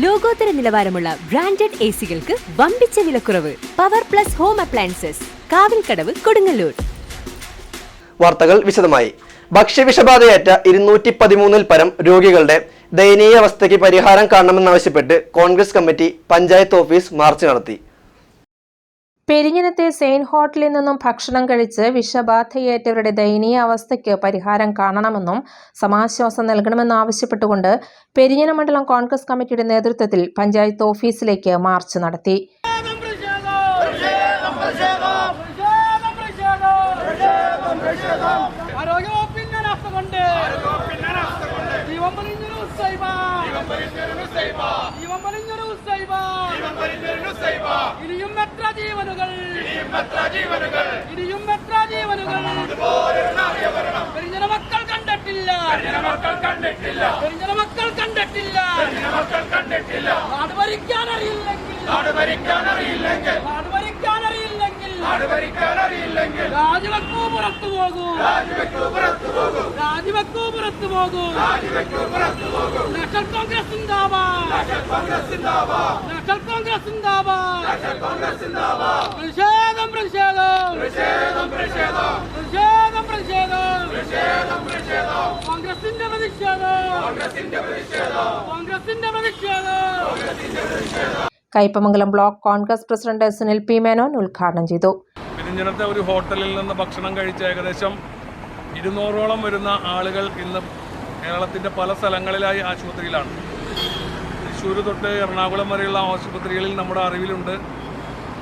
ലോകോത്തര നിലവാരമുള്ള branded A സികൾക്ക് വമ്പിച്ച വിലക്കുറവ്. Power plus home appliances Kavilkadavu Kodungallur. വാർത്തകൾ വിശദമായി. ഭക്ഷ്യവിഷബാധയേറ്റ ഇരുന്നൂറ്റി പതിമൂന്നിൽ പരം രോഗികളുടെ ദയനീയ അവസ്ഥയ്ക്ക് പരിഹാരം കാണണമെന്നാവശ്യപ്പെട്ട് Congress committee panchayat office march നടത്തി. പെരിഞ്ഞനത്തെ സെയിൻ ഹോട്ടലിൽ നിന്നും ഭക്ഷണം കഴിച്ച് വിഷബാധയേറ്റവരുടെ ദയനീയ അവസ്ഥയ്ക്ക് പരിഹാരം കാണണമെന്നും സമാശ്വാസം നൽകണമെന്നും ആവശ്യപ്പെട്ടുകൊണ്ട് പെരിഞ്ഞന മണ്ഡലം കോൺഗ്രസ് കമ്മിറ്റിയുടെ നേതൃത്വത്തിൽ പഞ്ചായത്ത് ഓഫീസിലേക്ക് മാർച്ച് നടത്തി വലിഞ്ഞൊരു ഉസ്സൈബ ഇനിയും എത്ര ജീവനുകൾ ഇനിയും എത്ര ജീവനുകൾ? പെരിഞ്ഞന മക്കൾ കണ്ടിട്ടില്ല. പെരിഞ്ഞന മക്കൾ കണ്ടിട്ടില്ല. നാട് ഭരിക്കാൻ അറിയില്ലെങ്കിൽ നാട് ഭരിക്കാൻ അറിയില്ലെങ്കിൽ രാജിവെക്കൂ പുറത്തു പോകൂ. രാജിവെക്കൂ പുറത്തു പോകൂ. നാഷണൽ കോൺഗ്രസ് സിന്ദാബാദ്. നാഷണൽ കോൺഗ്രസ് നാഷണൽ സിന്ദാബാദ്. പ്രതിഷേധം. പ്രതിഷേധം പ്രതിഷേധം. പ്രതിഷേധം കോൺഗ്രസിന്റെ പ്രതിഷേധം. കോൺഗ്രസിന്റെ പ്രതിഷേധം. Kaipamangalam block Congress president Sunil P Menon ഉദ്ഘാടനം ചെയ്തു. പെരിഞ്ഞനത്തെ ഒരു ഹോട്ടലിൽ നിന്ന് ഭക്ഷണം കഴിച്ച ഏകദേശം ഇരുന്നൂറോളം വരുന്ന ആളുകൾ ഇന്ന് കേരളത്തിന്റെ പല സ്ഥലങ്ങളിലായി ആശുപത്രിയിലാണ്. തൃശ്ശൂർ തൊട്ട് എറണാകുളം വരെയുള്ള ആശുപത്രികളിൽ നമ്മുടെ അറിവിലുണ്ട്.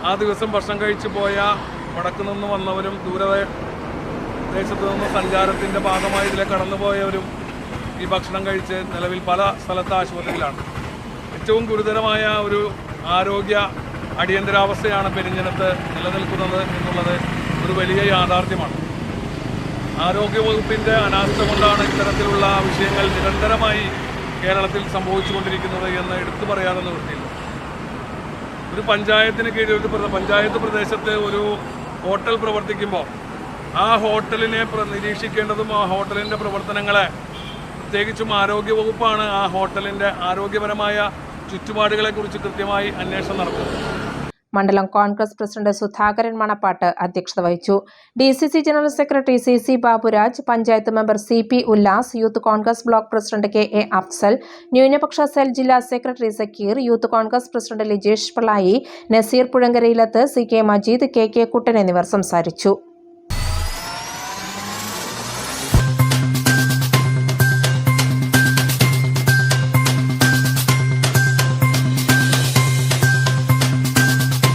ആ ദിവസം ഭക്ഷണം കഴിച്ചു പോയ വടക്കു നിന്ന് വന്നവരും ദൂരദേശത്തു നിന്ന് സഞ്ചാരത്തിന്റെ ഭാഗമായി ഇതിലെ കടന്നുപോയവരും ഈ ഭക്ഷണം കഴിച്ച് നിലവിൽ പല സ്ഥലത്ത് ആശുപത്രിയിലാണ്. ഏറ്റവും ഗുരുതരമായ ഒരു ആരോഗ്യ അടിയന്തരാവസ്ഥയാണ് പെരിഞ്ഞനത്ത് നിലനിൽക്കുന്നത് എന്നുള്ളത് ഒരു വലിയ യാഥാർത്ഥ്യമാണ്. ആരോഗ്യവകുപ്പിന്റെ അനാസ്ഥ കൊണ്ടാണ് ഇത്തരത്തിലുള്ള വിഷയങ്ങൾ നിരന്തരമായി കേരളത്തിൽ സംഭവിച്ചുകൊണ്ടിരിക്കുന്നത് എന്ന് എടുത്തു പറയാതെ നിവൃത്തിയില്ല ഒരു പഞ്ചായത്തിന് കീഴിൽ ഒരു പഞ്ചായത്ത് പ്രദേശത്ത് ഒരു ഹോട്ടൽ പ്രവർത്തിക്കുമ്പോൾ ആ ഹോട്ടലിനെ നിരീക്ഷിക്കേണ്ടതും ആ ഹോട്ടലിന്റെ പ്രവർത്തനങ്ങളെ പ്രത്യേകിച്ചും ആരോഗ്യ വകുപ്പാണ് ആ ഹോട്ടലിന്റെ ആരോഗ്യപരമായ ചുറ്റുപാടുകളെക്കുറിച്ച് കൃത്യമായി അന്വേഷണം നടത്തുന്നത്. മണ്ഡലം കോൺഗ്രസ് പ്രസിഡന്റ് സുധാകരൻ മണപ്പാട്ട് അധ്യക്ഷത വഹിച്ചു. D C C general secretary C C Baburaj panchayat member C P Ullas youth Congress block president K A Afsal ന്യൂനപക്ഷ സെൽ ജില്ലാ secretary Zakir youth Congress president Lijesh Pillai Nazeer Puzhankarayilath C K Majeed K K Kuttan എന്നിവർ സംസാരിച്ചു.